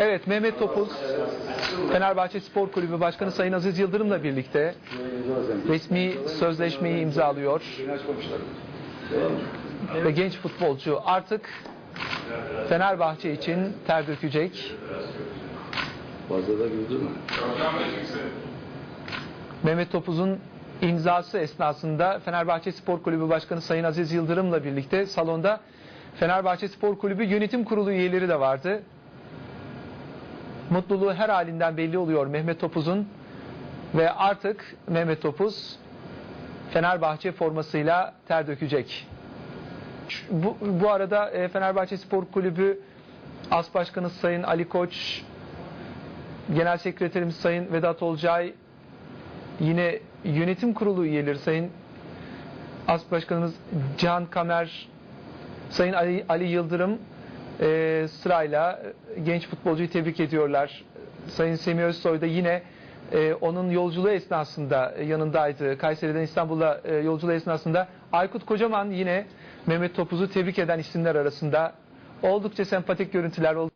Evet Mehmet Topuz Fenerbahçe Spor Kulübü Başkanı Sayın Aziz Yıldırım'la birlikte resmi sözleşmeyi imzalıyor. Ve genç futbolcu artık Fenerbahçe için ter dökecek. Fazla da güldürme. Mehmet Topuz'un imzası esnasında Fenerbahçe Spor Kulübü Başkanı Sayın Aziz Yıldırım'la birlikte salonda Fenerbahçe Spor Kulübü Yönetim Kurulu üyeleri de vardı. Mutluluğu her halinden belli oluyor Mehmet Topuz'un ve artık Mehmet Topuz Fenerbahçe formasıyla ter dökecek. Bu, bu arada e, Fenerbahçe Spor Kulübü As Başkanı Sayın Ali Koç, Genel Sekreterimiz Sayın Vedat Olcay, yine yönetim kurulu üyeleri Sayın As Başkanımız Can Kamer, Sayın Ali, Ali Yıldırım e, sırayla genç futbolcuyu tebrik ediyorlar. Sayın Semih Özsoy da yine e, onun yolculuğu esnasında e, yanındaydı. Kayseri'den İstanbul'a e, yolculuğu esnasında Aykut Kocaman yine Mehmet Topuz'u tebrik eden isimler arasında oldukça sempatik görüntüler oldu.